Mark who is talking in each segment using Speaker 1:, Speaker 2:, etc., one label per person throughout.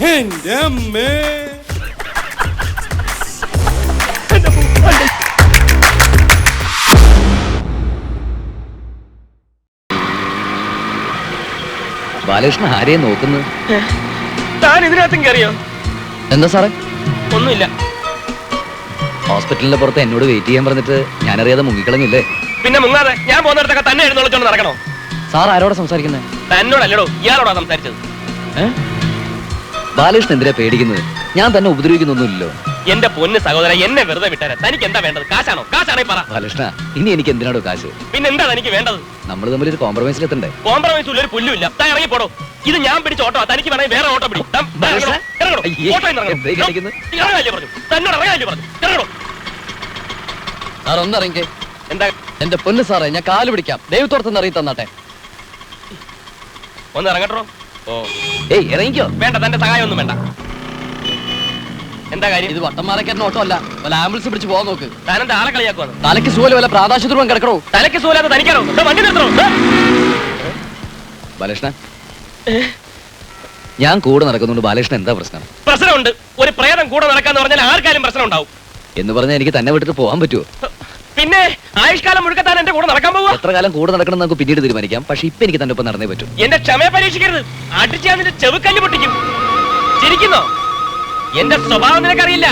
Speaker 1: എന്റെ അമ്മേ
Speaker 2: ബാലകൃഷ്ണൻ ആരെയും നോക്കുന്നത്?
Speaker 3: താൻ ഇതിനകത്തും കയറിയോ
Speaker 2: എന്താ സാറേ?
Speaker 3: ഒന്നുമില്ല.
Speaker 2: ഹോസ്പിറ്റലിന്റെ പുറത്ത് എന്നോട് വെയിറ്റ് ചെയ്യാൻ പറഞ്ഞിട്ട് ഞാനറിയാതെ മുങ്ങിക്കളഞ്ഞില്ലേ?
Speaker 3: പിന്നെ മുങ്ങാതെ ഞാൻ പോകുന്നിടത്തൊക്കെ തന്നെ എഴുന്നള്ളിച്ചോണ്ട് നടക്കണോ?
Speaker 2: സാർ ആരോടാ സംസാരിക്കുന്നത്
Speaker 3: തന്നോടല്ലടോ ഇയാളോടാ സംസാരിച്ചത്.
Speaker 2: ബാലകൃഷ്ണൻ എന്തിനാ പേടിക്കുന്നത്? ഞാൻ തന്നെ ഉപദ്രവിക്കുന്നൊന്നുമില്ലല്ലോ.
Speaker 3: എന്റെ പൊന്ന് സഹോദരൻ എന്നെ വെറുതെ വിട്ടേരെ. തനിക്ക് എന്താ വേണ്ടത്? കാശാണോ? കാശാണേ പറ.
Speaker 2: ബാലകൃഷ്ണ ഇനി എനിക്ക് എന്തിനാടോ കാശ്?
Speaker 3: പിന്നെ എന്താ തനിക്ക് വേണ്ടത്?
Speaker 2: നമ്മൾ തമ്മിൽ ഒരു കോംപ്രമൈസിലെത്തണ്ടേ
Speaker 3: കോംപ്രമൈസ് ഉള്ള ഒരു പുല്ലുമില്ല. താൻ ഇറങ്ങി പോടോ. ഇത് ഞാൻ പിടിച്ച ഓട്ടോ തനിക്ക് വേണമെങ്കിൽ വേറെ ഓട്ടോ പിടി.
Speaker 2: സാർ ഒന്നിറങ്ങിക്കേ
Speaker 3: എന്താ?
Speaker 2: എന്റെ പൊന്ന് സാറേ ഞാൻ കാൽ പിടിക്കാം. ദൈവത്തോടത്തുനിന്ന് അറിയി തന്നാട്ടെ.
Speaker 3: ഒന്ന് ഇറങ്ങട്ടോ ഓ.
Speaker 2: ഏയ് ഇറങ്ങിക്കോ.
Speaker 3: വേണ്ട തന്റെ സഹായം ഒന്നും വേണ്ട. എന്താ കാര്യം?
Speaker 2: ഇത് വട്ടന്മാരക്കാരൻ ഓട്ടോ അല്ല വല്ല ആംബുലൻസ് പിടിച്ച് പോകാൻ നോക്ക്.
Speaker 3: താനെന്താ ആളെ കളിയാക്കുവാന്ന്
Speaker 2: തലയ്ക്ക് സൂല വല്ല പ്രാതാശുദ്രവും കിടക്കണോ?
Speaker 3: തലയ്ക്ക് സൂലാതെ തനിക്കാണോ? ദാ വണ്ടി നിർത്തണോ? ദാ.
Speaker 2: ബാലകൃഷ്ണൻ ഞാൻ കൂടെ നടക്കുന്നുണ്ട് ബാലകൃഷ്ണൻ എന്താ പ്രശ്നം?
Speaker 3: പ്രശ്നമുണ്ട്. ഒരു പ്രേതം കൂടെ നടക്കാന്ന് പറഞ്ഞാൽ ആർക്കാലും പ്രശ്നം ഉണ്ടാവും
Speaker 2: എന്ന് പറഞ്ഞാൽ എനിക്ക് തന്നെ വിട്ടിട്ട് പോകാൻ പറ്റുമോ
Speaker 3: പിന്നെ ആയുഷ്കാലം മുഴുക്കത്താൻ എന്റെ കൂടെ നടക്കാൻ പോകുക
Speaker 2: എത്ര കാലം കൂടെ നടക്കണം നമുക്ക് പിന്നീട് തീരുമാനിക്കാം. പക്ഷെ ഇപ്പൊ എനിക്ക് തന്റെ ഒപ്പം നടന്നേ പറ്റും.
Speaker 3: എന്റെ ക്ഷമയെ പരീക്ഷിക്കരുത്. അടിച്ച് ഞാൻ നിന്റെ ചെവുക്കല്ല് പൊട്ടിക്കും. ചിരിക്കുന്നോ? എന്റെ സ്വഭാവം നിനക്കറിയില്ല.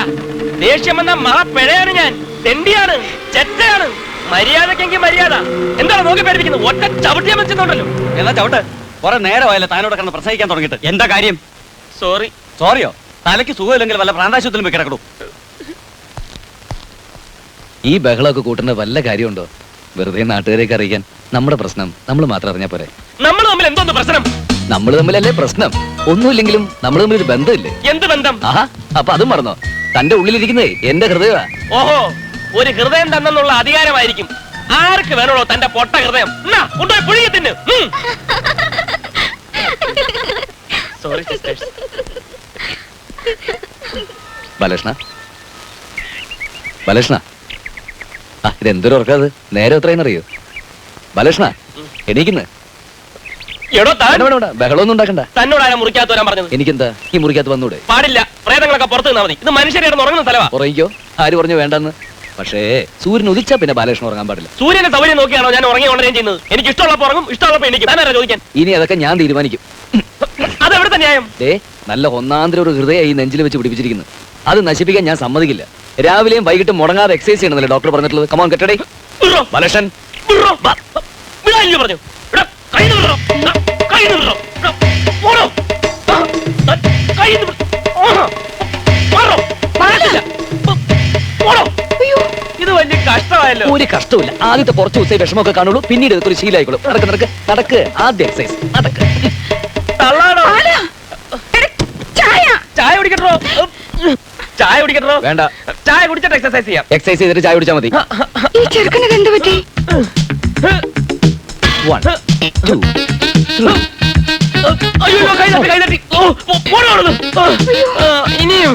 Speaker 3: ദേഷ്യം എന്ന മഹ പിഴയാണ് ഞാൻ. തെണ്ടിയാണ് ചെറ്റയാണ്. മര്യാദക്കെങ്കിൽ മര്യാദ. എന്താണ് നോക്കി പേടിപ്പിക്കുന്നത്? ഒറ്റ ചവിട്ടിയാൻ വെച്ചിട്ടുണ്ടല്ലോ.
Speaker 4: എന്നാ ചവിട്ട്? കുറെ നേരമായല്ലോ താനോട് കിടന്ന് പ്രസംഗിക്കാൻ തുടങ്ങിയിട്ട്. എന്താ കാര്യം?
Speaker 3: സോറി
Speaker 4: സോറിയോ തലയ്ക്ക് സുഖമില്ലെങ്കിൽ വല്ല പ്രാന്താശുപത്രിയിലും പോയി കിടക്കണു.
Speaker 2: ഈ ബഹളമൊക്കെ കൂട്ടുന്ന വല്ല കാര്യമുണ്ടോ? വെറുതെ നാട്ടുകാരെയൊക്കെ അറിയിക്കാൻ. നമ്മുടെ പ്രശ്നം നമ്മൾ മാത്രം അറിഞ്ഞാൽ പോരെ.
Speaker 3: നമ്മൾ തമ്മിൽ എന്തോന്ന് പ്രശ്നം?
Speaker 2: നമ്മൾ തമ്മിലല്ലേ പ്രശ്നം? ഒന്നുമില്ലെങ്കിലും നമ്മൾ തമ്മിൽ ഒരു ബന്ധമില്ലേ?
Speaker 3: എന്ത് ബന്ധം?
Speaker 2: ആഹാ അപ്പൊ അതും മറന്നോ? തന്റെ ഉള്ളിലിരിക്കുന്നേ എന്റെ ഹൃദയമാ.
Speaker 3: ഓഹോ ഒരു ഹൃദയം തന്നെന്നുള്ള അധികാരമായിരിക്കും. ആർക്ക് വേണോ തന്റെ പൊട്ട ഹൃദയം? Sorry sisters
Speaker 2: Balakrishna. ബാലകൃഷ്ണ. ആ ഇത് എന്തൊരു ഉറക്കാത് നേരെ എത്രയെന്ന് അറിയോ? ബാലകൃഷ്ണ എണീക്കുന്നു.
Speaker 3: എടോ താൻ.
Speaker 2: വേണ്ട, വേണ്ട, വേണ്ട. ബഹളമൊന്നും ഉണ്ടാക്കണ്ട.
Speaker 3: തന്നോട് ആരാ മുറിക്കാത്ത വരാൻ പറഞ്ഞത്?
Speaker 2: എനിക്കെന്താ? ഈ വന്നൂടെ?
Speaker 3: പാടില്ല. പ്രേതങ്ങളൊക്കെ പുറത്ത് നിന്നാ മതി. ഇത് മനുഷ്യരെ ഉറങ്ങുന്ന സ്ഥലവാ.
Speaker 2: ഉറങ്ങിക്കോ? ആര് പറഞ്ഞു വേണ്ടെന്ന്? പക്ഷേ സൂര്യൻ ഉദിച്ചാ പിന്നെ ബാലകൃഷ്ണൻ ഉറങ്ങാൻ പാടില്ല.
Speaker 3: സൂര്യനെ സൗകര്യം നോക്കിയാണോ ഞാൻ ഉറങ്ങി ഉണരുകയും ചെയ്യുന്നത്? എനിക്ക് ഇഷ്ടമുള്ളപ്പോൾ ഉറങ്ങും ഇഷ്ടമുള്ളപ്പോൾ എനിക്ക് താനാരാ ചോദിക്കാൻ?
Speaker 2: ഇനി അതൊക്കെ ഞാൻ തീരുമാനിക്കും.
Speaker 3: അത് എവിടുത്തെ ന്യായം
Speaker 2: നല്ല ഒന്നാന്തര ഒരു ഹൃദയ ഈ നെഞ്ചിൽ വെച്ച് പിടിപ്പിച്ചിരിക്കുന്നു അത് നശിപ്പിക്കാൻ ഞാൻ സമ്മതിക്കില്ല. രാവിലെയും വൈകിട്ടും മുടങ്ങാതെ എക്സസൈസ് ചെയ്യണമെന്നല്ലേ ഡോക്ടർ പറഞ്ഞിട്ടുള്ളത്? കമോൺ കെട്ടടേ
Speaker 3: വിടാനില്ലേ പറഞ്ഞു. ഇത് വലിയ കഷ്ടമായല്ലോ.
Speaker 2: ഒരു കഷ്ടമില്ല ആദ്യത്തെ കുറച്ച് ദിവസം വിഷമമൊക്കെ കാണുള്ളൂ. പിന്നീട് ഇതൊക്കെ ഒരു ശീലമായിക്കോളും. നടക്ക് നടക്ക്. നടക്ക്. ആദ്യ എക്സസൈസ് നടക്ക്.
Speaker 3: തള്ളാണോ ചായ. കുടിക്കട്ടോ. ചായ കുടിക്കട്ടോ?
Speaker 2: വേണ്ട.
Speaker 3: ചായ കുടിച്ചിട്ട് എക്സസൈസ് ചെയ്യാം.
Speaker 2: എക്സസൈസ് ചെയ്തിട്ട് ചായ കുടിച്ചാൽ മതി.
Speaker 5: ഈ ചെറുക്കനത് എന്ത് പറ്റി?
Speaker 2: വൺ ടു
Speaker 3: അയ്യോ കൈ തട്ടി കൈ തട്ടി. ഓ ഇനിയും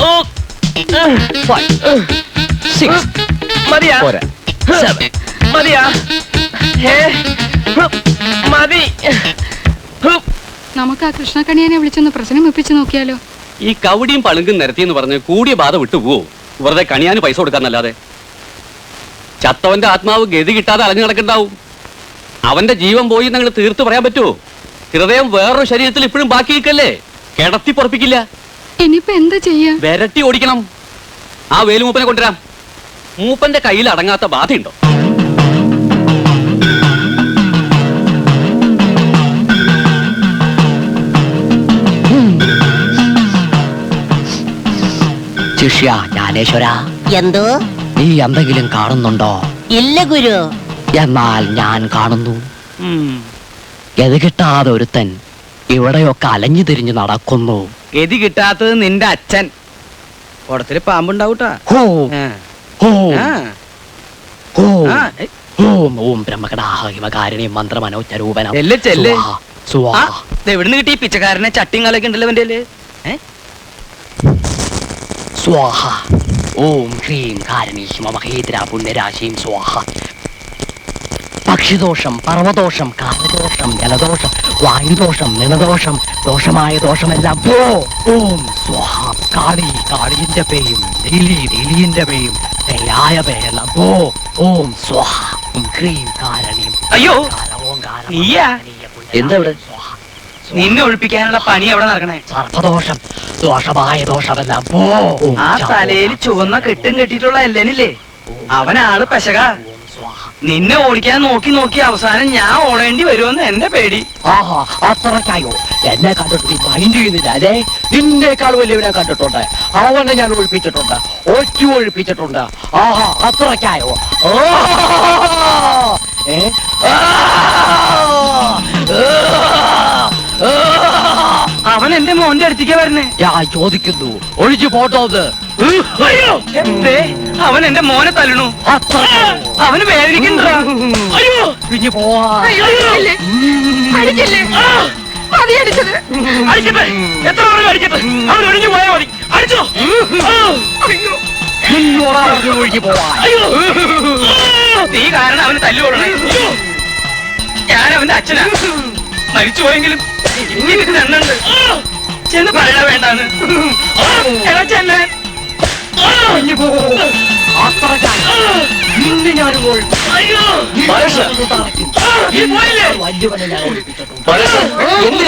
Speaker 3: ഓ ആ,
Speaker 2: ഫൈവ് സിക്സ്
Speaker 3: മതിയാ.
Speaker 2: പോരാ. സെവൻ
Speaker 3: മതിയാ. ഹേ ഹ്, മതി. ഹ്,
Speaker 5: നമുക്ക് ആ കൃഷ്ണക്കണിയനെ വിളിച്ചൊന്ന് പ്രശ്നം വെപ്പിച്ച് നോക്കിയാലോ?
Speaker 4: ഈ കവടിയും പളുങ്കും നിരത്തി എന്ന് പറഞ്ഞ് കൂടിയ ബാധ വിട്ടു പോവോ വെറുതെ കണിയാന് പൈസ കൊടുക്കാന്നല്ലാതെ. ചത്തവന്റെ ആത്മാവ് ഗതി കിട്ടാതെ അലഞ്ഞു നടക്കണ്ടാവും. അവന്റെ ജീവൻ പോയി നിങ്ങൾ തീർത്ത് പറയാൻ പറ്റുമോ ഹൃദയം വേറൊരു ശരീരത്തിൽ ഇപ്പോഴും ബാക്കി നിൽക്കല്ലേ? കിടത്തി പൊറപ്പിക്കില്ല.
Speaker 5: ഇനിയിപ്പോ എന്താ ചെയ്യാ?
Speaker 4: വിരട്ടി ഓടിക്കണം. ആ വേലുമൂപ്പനെ കൊണ്ടുവരാം. മൂപ്പന്റെ കയ്യിൽ അടങ്ങാത്ത ബാധയുണ്ടോ?
Speaker 6: ശിഷ്യ ജ്ഞാനേശ്വര.
Speaker 7: എന്തോ?
Speaker 6: നീ എന്തെങ്കിലും കാണുന്നുണ്ടോ?
Speaker 7: ഇല്ല ഗുരു.
Speaker 6: എന്നാൽ ഞാൻ കാണുന്നു. ഗതി കിട്ടാതെ ഒരുത്തൻ ഇവിടെയൊക്കെ അലഞ്ഞു തിരിഞ്ഞു നടക്കുന്നു.
Speaker 8: ഗതി കിട്ടാത്തത് നിന്റെ അച്ഛൻ. കുടത്തിൽ പാമ്പുണ്ടാവൂട്ടാ.
Speaker 6: ഹോം.
Speaker 8: ആ.
Speaker 6: ഹോ.
Speaker 8: ആ.
Speaker 6: ഹോം.
Speaker 8: ആ, ഏയ്,
Speaker 6: ഓം ഓം ബ്രഹ്മകടാഹ ഹിമകാരിണി മന്ത്രമനോച്ചരൂപനം
Speaker 8: ചെല്ല്, ചെല്ല്.
Speaker 6: സ്വാഹ,
Speaker 8: ആ,
Speaker 6: സ്വാഹ
Speaker 8: ഇത് എവിടുന്ന് കിട്ടി ഈ പിച്ചക്കാരനെ ചട്ടിയും കാലൊക്കെ ഉണ്ടല്ലോ? ഏ?
Speaker 6: സ്വാഹ. ഓം ഹ്രീം കാരണി മഹേന്ദ്ര പുണ്യരാശിയും സ്വാഹ. പക്ഷിദോഷം പർവദോഷം കാലദോഷം ജലദോഷം വായുദോഷം നിണദോഷം ദോഷമായ ദോഷമെല്ലാം പോ. ഓം സ്വാഹ. കാളി കാളിന്റെ പേയും നീലി നീലിന്റെ പേയും ദയായ പേയല്ല പോ. ഓം സ്വാഹ. ഓം ക്രീം കാരണീം
Speaker 8: അയ്യോ നീയാ?
Speaker 2: എന്താ ഇവിടെ?
Speaker 8: നിന്നെ ഒഴിപ്പിക്കാനുള്ള പണി എവിടെ നടക്കണേ?
Speaker 6: സർപ്പദോഷം. ദോഷമായ ദോഷമെല്ലാം പോ
Speaker 8: ആ തലയിൽ ചുവന്ന കെട്ടും കെട്ടിയിട്ടുള്ള എല്ലനില്ലേ? അവനാണ് പെശക. നിന്നെ ഓടിക്കാൻ നോക്കി നോക്കി അവസാനം ഞാൻ ഓടേണ്ടി വരുമെന്ന് എന്റെ പേടി.
Speaker 6: ആഹാ അത്രക്കായോ എന്നെ കണ്ടിട്ട് നീ മൈൻഡ് ചെയ്യുന്നില്ല അല്ലേ നിന്നേക്കാൾ വലിയവനെ കണ്ടിട്ടുണ്ട്. അവനെ ഞാൻ ഒഴിപ്പിച്ചിട്ടുണ്ട് ഒറ്റ ഒഴിപ്പിച്ചിട്ടുണ്ട്. ആഹാ അത്രക്കായോ ആ! ഏ?
Speaker 8: അവൻ എന്റെ മോന്റെ അടുത്തേക്ക് വരണേ
Speaker 6: ഞാൻ ചോദിക്കുന്നു. ഒഴിച്ചു
Speaker 8: പോട്ടോ എന്തേ? അവൻ എന്റെ മോനെ തല്ലണു. അവന് വേദനിക്കുന്നു
Speaker 3: അയ്യോ!
Speaker 6: പിഞ്ഞു പോവാ.
Speaker 3: അടിക്കട്ടെ എത്ര പറഞ്ഞു അടിക്കട്ടെ അവൻ ഒഴിഞ്ഞു പോയാൽ മതി. അടിച്ചോ.
Speaker 6: നിന്നോടാ ഒഴിഞ്ഞു പോവാ.
Speaker 3: അയ്യോ!
Speaker 8: നീ കാരണം അവന് തല്ലുകൊള്ളണേ ഞാൻ അവന്റെ അച്ഛനാ. മരിച്ചു പോയെങ്കിലും എണ്ണുണ്ട് ചെന്ന് പറയണ വേണ്ടാന്ന്. എടാ ചെല്ലാൻ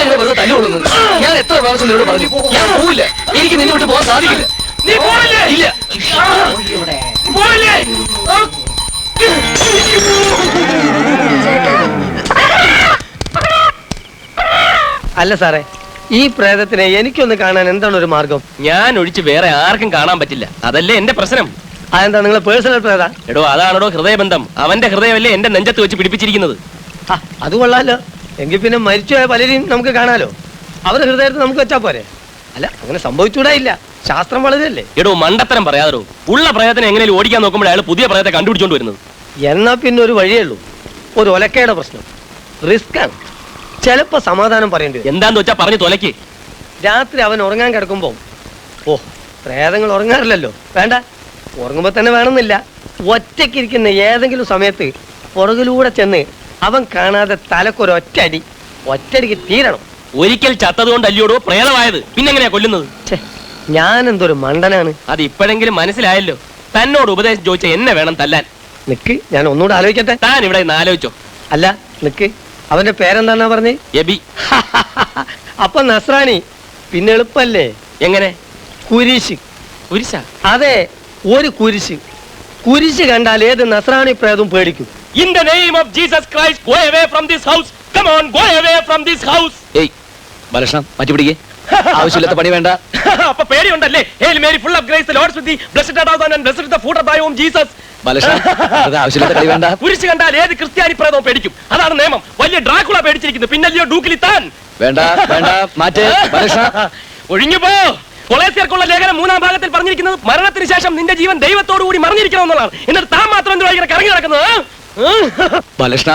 Speaker 6: ഞാൻ
Speaker 2: വെറുതെ തല്ലുകൊള്ളുന്നത് എത്ര പ്രാവശ്യം നിന്നോട് പറഞ്ഞു? ഞാൻ പോവില്ല. എനിക്ക് നിന്നെ വിട്ട് പോകാൻ സാധിക്കില്ല.
Speaker 3: നീ പോയില്ലേ
Speaker 2: ഇല്ല.
Speaker 6: ഇവിടെ.
Speaker 1: അല്ല സാറേ ഈ പ്രേതത്തിനെ എനിക്കൊന്ന് കാണാൻ എന്താണ് ഒരു മാർഗം?
Speaker 3: ഞാൻ ഒഴിച്ച് വേറെ ആർക്കും കാണാൻ പറ്റില്ല. അതല്ലേ എന്റെ പ്രശ്നം?
Speaker 1: അതെന്താ നിങ്ങളെ പേഴ്സണൽ പ്രേത?
Speaker 3: എടോ അതാണോ ഹൃദയബന്ധം? അവന്റെ ഹൃദയമല്ലേ എന്റെ നെഞ്ചത്ത് വെച്ച് പിടിപ്പിച്ചിരിക്കുന്നത്?
Speaker 1: ആ, അത് കൊള്ളാലോ. എങ്കിൽ പിന്നെ മരിച്ചുപോയ പലരെയും നമുക്ക് കാണാലോ. അവരുടെ ഹൃദയത്തിൽ നമുക്ക് വെച്ചാ പോരെ. അല്ല അങ്ങനെ സംഭവിച്ചൂടാ ഇല്ല ശാസ്ത്രം വളരെയല്ലേ?
Speaker 3: എടോ മണ്ടത്തരം പറയാതോ ഉള്ള പ്രേതത്തിനെ എങ്ങനെയും ഓടിക്കാൻ നോക്കുമ്പോൾ അയാൾ പുതിയ പ്രേതത്തെ കണ്ടുപിടിച്ചോണ്ട് വരുന്നത്.
Speaker 1: എന്നാ പിന്നെ ഒരു വഴിയേ ഉള്ളൂ. ഒരു ഒലക്കയുടെ പ്രശ്നം. റിസ്ക് ആണ് ചിലപ്പോ സമാധാനം പറയേണ്ടി വരും.
Speaker 3: എന്താന്ന് വെച്ചാ പറഞ്ഞു തൊലക്ക്.
Speaker 1: രാത്രി അവൻ ഉറങ്ങാൻ കിടക്കുമ്പോ ഓ പ്രേതങ്ങൾ ഉറങ്ങാറില്ലല്ലോ. വേണ്ട ഉറങ്ങുമ്പോ തന്നെ വേണമെന്നില്ല. ഒറ്റയ്ക്കിരിക്കുന്ന ഏതെങ്കിലും സമയത്ത് പുറകിലൂടെ ചെന്ന് അവൻ കാണാതെ തലക്കൊരു ഒറ്റയടി ഒറ്റടിക്ക് തീരണം.
Speaker 3: ഒരിക്കൽ ചത്തതുകൊണ്ട് അല്ലയോടോ പ്രേതമായത്. പിന്നെങ്ങനെയാ കൊല്ലുന്നത്?
Speaker 1: ഞാൻ എന്തൊരു മണ്ടനാണ്.
Speaker 3: അത് ഇപ്പോഴെങ്കിലും മനസ്സിലായല്ലോ. തന്നോട് ഉപദേശം ചോദിച്ച എന്നെ വേണം തല്ലാൻ.
Speaker 1: നിക്ക് ഞാൻ ഒന്നുകൂടെ ആലോചിക്കട്ടെ.
Speaker 3: താൻ ഇവിടെ ആലോചിച്ചോ.
Speaker 1: അല്ല നിക്ക്. അവന്റെ പേരെന്താന്നാ പറഞ്ഞേ?
Speaker 3: എബി.
Speaker 1: അപ്പൊ നസ്രാണി പിന്നെ എളുപ്പല്ലേ?
Speaker 3: എങ്ങനെ?
Speaker 1: കുരിശ്.
Speaker 3: കുരിശ?
Speaker 1: അതെ ഒരു കുരിശ്. കുരിശ് കണ്ടാൽ ഏത് നസ്രാണി പ്രേതും പേടിക്കും.
Speaker 3: In the name of Jesus Christ go away from this house come on go away from this house
Speaker 2: ഏയ് ബാലകൃഷ്ണ മാറ്റി പിടിക്കേ ആവശ്യമില്ലാത്ത പണി വേണ്ട.
Speaker 3: അപ്പൊ പേടിയുണ്ടല്ലേ? Hail Mary full of grace lord's with the blessed are and blessed the food of thy womb Jesus
Speaker 2: ആവശ്യമില്ലാത്ത കളി വേണ്ട.
Speaker 3: കുരിശ് കണ്ടാൽ ഏത് ക്രിസ്ത്യാനി പ്രേതവും പേടിക്കും. അതാണ് നിയമം. വലിയ ഡ്രാക്കുള പേടിച്ചിരിക്കുന്നു. പിന്നല്ലയോ ഡൂക്കിലി താൻ.
Speaker 2: വേണ്ട വേണ്ട. മാറ്റേ
Speaker 3: കൊളേസിയർക്കുള്ള ലേഖനം മൂന്നാം ഭാഗത്തിൽ പറഞ്ഞിരിക്കുന്നത് മരണത്തിന് ശേഷം നിന്റെ ജീവൻ ദൈവത്തോടു കൂടി മറിഞ്ഞിരിക്കണമെന്നുള്ളതാണ് എന്നിട്ട് താൻ മാത്രം എന്തോ ഇങ്ങനെ കറങ്ങി നടക്കുന്നത്?
Speaker 2: ബാലകൃഷ്ണ.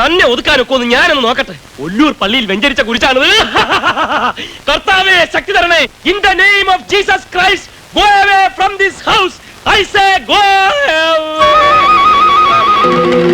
Speaker 3: തന്നെ ഒതുക്കാനൊക്കെ ഒന്ന് ഞാനൊന്ന് നോക്കട്ടെ. ഒല്ലൂർ പള്ളിയിൽ വെഞ്ചരിച്ച കുരിശാണിത്. കർത്താവേ ശക്തി തരണേ in the name of Jesus Christ go away from this house I say go.